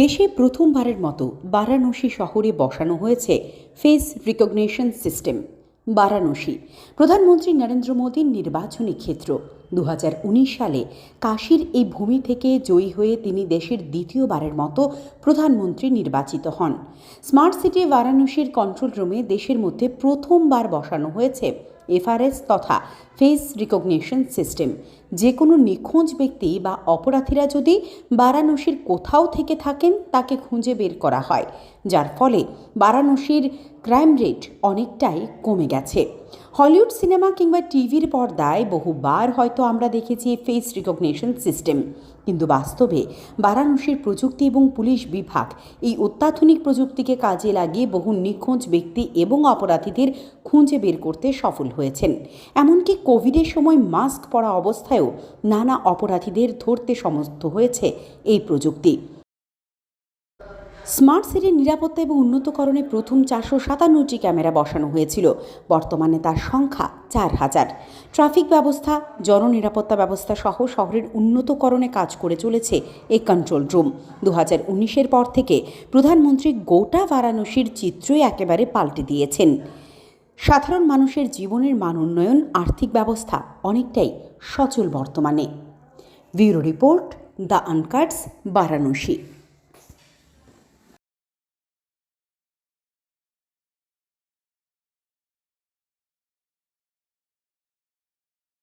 দেশে প্রথমবারের মতো বারাণসী শহরে বসানো হয়েছে ফেস রিকগনিশন সিস্টেম, বারাণসী। প্রধানমন্ত্রী নরেন্দ্র মোদীর নির্বাচনী ক্ষেত্র দু হাজার উনিশ সালে কাশীর এই ভূমি থেকে জয়ী হয়ে তিনি দেশের দ্বিতীয়বারের মতো প্রধানমন্ত্রী নির্বাচিত হন। স্মার্ট সিটি বারাণসীর কন্ট্রোল রুমে দেশের মধ্যে প্রথমবার বসানো হয়েছে এফআরএস তথা ফেস রিকগনিশন সিস্টেম। যে কোনো নিখোঁজ ব্যক্তি বা অপরাধীরা যদি বারাণসীর কোথাও থেকে থাকেন, তাকে খুঁজে বের করা হয়, যার ফলে বারাণসীর ক্রাইম রেট অনেকটাই কমে গেছে। হলিউড সিনেমা কিংবা টিভির পর্দায় বহুবার হয়তো আমরা দেখেছি ফেস রিকগনিশন সিস্টেম কিন্তু বাস্তবে বারাণসীর প্রযুক্তি এবং পুলিশ বিভাগ এই অত্যাধুনিক প্রযুক্তিকে কাজে লাগিয়ে বহু নিখোঁজ ব্যক্তি এবং অপরাধীদের খুঁজে বের করতে সফল হয়েছেন। এমনকি কোভিডের সময় মাস্ক পরা অবস্থায়ও নানা অপরাধীদের ধরতে সমর্থ হয়েছে এই প্রযুক্তি। স্মার্ট সিটির নিরাপত্তা এবং উন্নতকরণে প্রথম চারশো সাতান্নটি ক্যামেরা বসানো হয়েছিল। বর্তমানে তার সংখ্যা চার হাজার। ট্রাফিক ব্যবস্থা, জননিরাপত্তা ব্যবস্থা সহ শহরের উন্নতকরণে কাজ করে চলেছে এই কন্ট্রোল রুম। দু হাজার উনিশের পর থেকে প্রধানমন্ত্রী গোটা বারাণসীর চিত্রই একেবারে পাল্টে দিয়েছেন। সাধারণ মানুষের জীবনের মান উন্নয়ন, আর্থিক ব্যবস্থা অনেকটাই সচল বর্তমানে। Bureau report the uncuts, Varanasi.